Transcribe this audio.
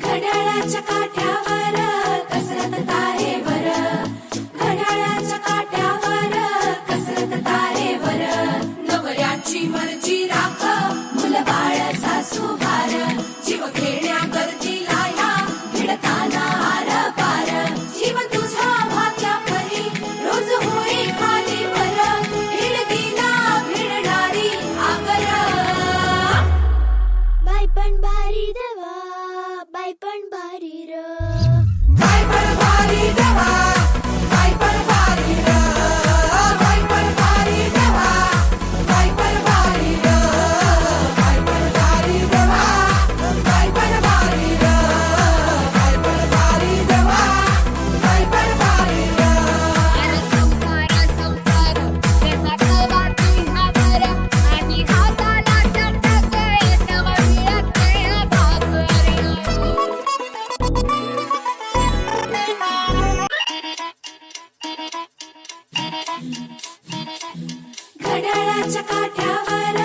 घड्याळाच्या काठ्यावर कसरत काठ्यावर तारेवर नवऱ्याची मर्जी Ready घड्याळाच्या काठ्यावर